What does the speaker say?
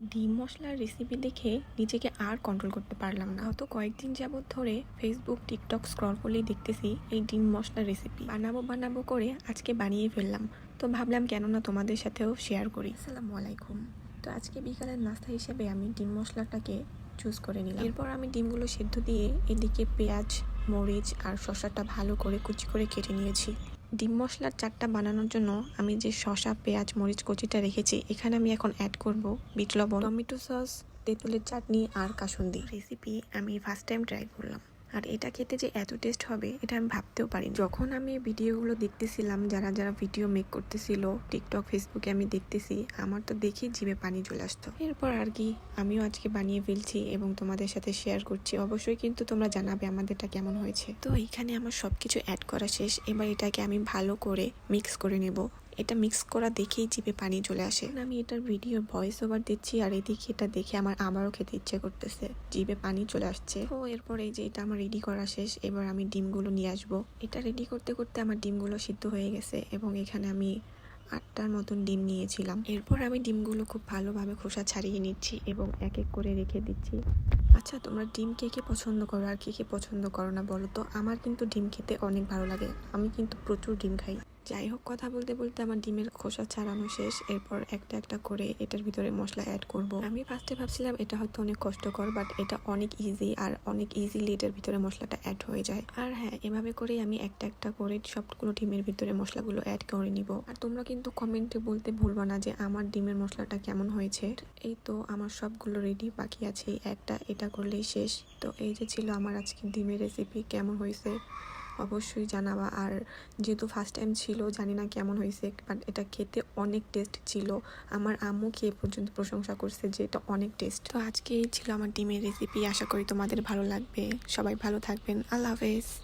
ডিম মশলার রেসিপি দেখে নিজেকে আর কন্ট্রোল করতে পারলাম না। গত কয়েকদিন যাবৎ ধরে ফেসবুক টিকটক স্ক্রল করলেই দেখতেছি এই ডিম মশলার রেসিপি বানাবো বানাবো করে আজকে বানিয়ে ফেললাম। তো ভাবলাম কেন না তোমাদের সাথেও শেয়ার করি। আসসালামু আলাইকুম। তো আজকে বিকালের নাস্তা হিসেবে আমি ডিম মশলাটাকে চুজ করে নিলাম। এরপর আমি ডিমগুলো সেদ্ধ দিয়ে এদিকে পেঁয়াজ, মরিচ আর শসাটা ভালো করে কুচি করে কেটে নিয়েছি। ডিম মশলার চাটটা বানানোর জন্য আমি যে শসা, পেঁয়াজ, মরিচ, কচিটা রেখেছি, এখানে আমি এখন অ্যাড করব বিট লবণ, টমেটো সস, তেঁতুলের চাটনি আর কাসুন্দি। রেসিপি আমি ফার্স্ট টাইম ট্রাই করলাম। আর এটা খেতে যে এত টেস্ট হবে, এটা আমি ভাবতেও পারি যখন আমি ভিডিওগুলো দেখতেছিলাম, যারা যারা ভিডিও মেক করতেছিল টিকটক ফেসবুকে আমি দেখতেছি, আমার তো দেখি জিভে পানি চলে আসতো। এরপর আর কি, আমিও আজকে বানিয়ে ফেলছি এবং তোমাদের সাথে শেয়ার করছি। অবশ্যই কিন্তু তোমরা জানাবে আমাদেরটা কেমন হয়েছে। তো এইখানে আমার সব কিছু অ্যাড করা শেষ। এবার এটাকে আমি ভালো করে মিক্স করে নেব। এটা মিক্স করা দেখেই জিভে পানি চলে আসে। আমি এটার ভিডিও ভয়েস ওভার দিচ্ছি আর এদিকে এটা দেখে আমার আবারও খেতে ইচ্ছে করতেছে। জিভে পানি চলে আসছে। তো এরপর এই যে এটা আমার রেডি করা শেষ, এবার আমি ডিমগুলো নিয়ে আসব। এটা রেডি করতে করতে আমার ডিমগুলো সিদ্ধ হয়ে গেছে এবং এখানে আমি আটটার মতন ডিম নিয়েছিলাম। এরপর আমি ডিমগুলো খুব ভালোভাবে খোসা ছাড়িয়ে নিচ্ছি এবং এক এক করে রেখে দিচ্ছি। আচ্ছা তোমরা ডিম কে কে পছন্দ করো আর কে কে পছন্দ করো না বলো তো? আমার কিন্তু ডিম খেতে অনেক ভালো লাগে। আমি কিন্তু প্রচুর ডিম খাই। যাই হোক, কথা বলতে বলতে আমার ডিমের খোসা ছাড়ানো শেষ। এরপর একটা একটা করে এটার ভিতরে মশলা অ্যাড করব। আমি ফার্স্টে ভাবছিলাম এটা হয়তো অনেক কষ্টকর বাট এটা অনেক ইজি আর অনেক ইজিলি এটার ভিতরে মশলাটা অ্যাড হয়ে যায়। আর হ্যাঁ এভাবে করেই আমি একটা একটা করে সবগুলো ডিমের ভিতরে মশলাগুলো অ্যাড করে নিব। আর তোমরা কিন্তু কমেন্টে বলতে ভুলবা না যে আমার ডিমের মশলাটা কেমন হয়েছে। এই তো আমার সবগুলো রেডি বাকি আছে একটা, এটা করলেই শেষ। তো এই যে ছিল আমার আজকে ডিমের রেসিপি কেমন হয়েছে? অবশ্যই জানাবা। আর যেহেতু ফার্স্ট টাইম ছিল, জানি না কেমন হয়েছে বাট এটা খেতে অনেক টেস্ট ছিল। আমার আম্মু খেয়ে পর্যন্ত প্রশংসা করছে যে এটা অনেক টেস্ট তো আজকেই ছিল আমার ডিমের রেসিপি আশা করি তোমাদের ভালো লাগবে। সবাই ভালো থাকবেন। আল্লাহ হাফেজ।